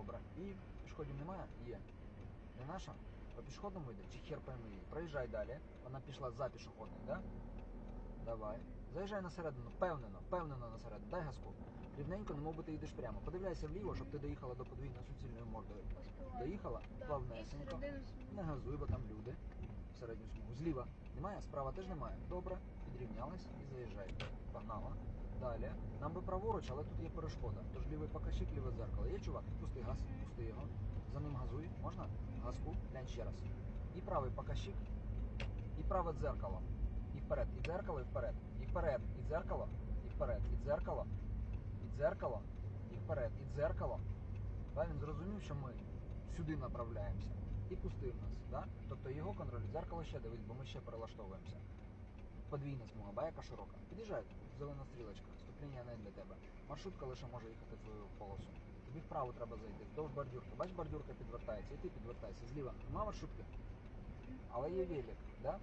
Добре. І пішоходів немає? Є. Не наша? По пішохідному йде? Чи хер пойми її? Проїжджай далі. Вона пішла за пішохідним, да? Давай. Заїжджай на середину, впевнено, впевнено на середину. Дай газку. Рівненько, немов би ти йдеш прямо. Подивляйся вліво, щоб ти доїхала до подвійно суцільною мордою. Доїхала? Плавнесенько. Не газуй, бо там люди в середню смугу. Зліва немає, справа теж немає. Добре, підрівнялась і заїжджай. Погнала. Далі. Нам би праворуч, але тут є перешкода. Тож лівий покажчик, ліве дзеркало. Є чувак? Пусти газ, пусти його. За ним газуй. Можна? Газку, глянь ще раз. І правий покажчик, і праве дзеркало. І вперед, і дзеркало, і вперед. І вперед, і дзеркало, і вперед, і дзеркало, і дзеркало, і вперед, і дзеркало. Та він зрозумів, що ми сюди направляємося і пустив нас. Да? Тобто його контроль, дзеркало ще дивись, бо ми ще перелаштовуємося. Подвійна смуга, ба яка широка. Під'їжджай, зелена стрілочка, ступління не для тебе. Маршрутка лише може їхати в твою полосу. Тобі вправо треба зайти, вдовж бордюрки. Бач, бордюрка підвертається, і ти підвертайся зліва. Нема маршрутки, але є велик, да?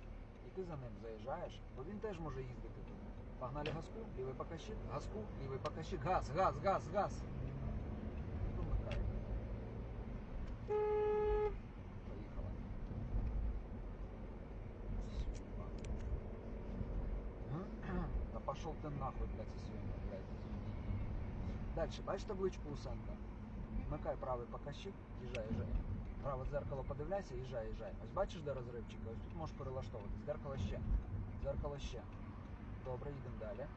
і ти за ним заїжджаєш, бо він теж може їздити тут. Погнали газку, лівий покащик, газку, лівий покащик, газ, газ, газ, газ. Пошел ты нахуй, блядь, со своими, блядь. Дальше, бачиш табличку Усенка? Вмикай правий покащик, їжджай, їжджай. Праве дзеркало подивляйся, їжджай, їжджай. Ось бачиш, де розривчик? Ось тут можеш перелаштовувати. Дзеркало ще. Дзеркало ще. Добре, їдемо далі.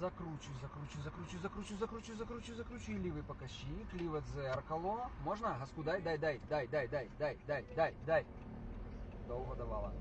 Закручуй, закручуй, закручуй, закручуй, закручуй, закручуй, закручуй. І лівий покащик, ліве дзеркало. Можна? Газку дай, дай, дай, дай, дай, дай, дай, дай, дай, дай. Довго давала.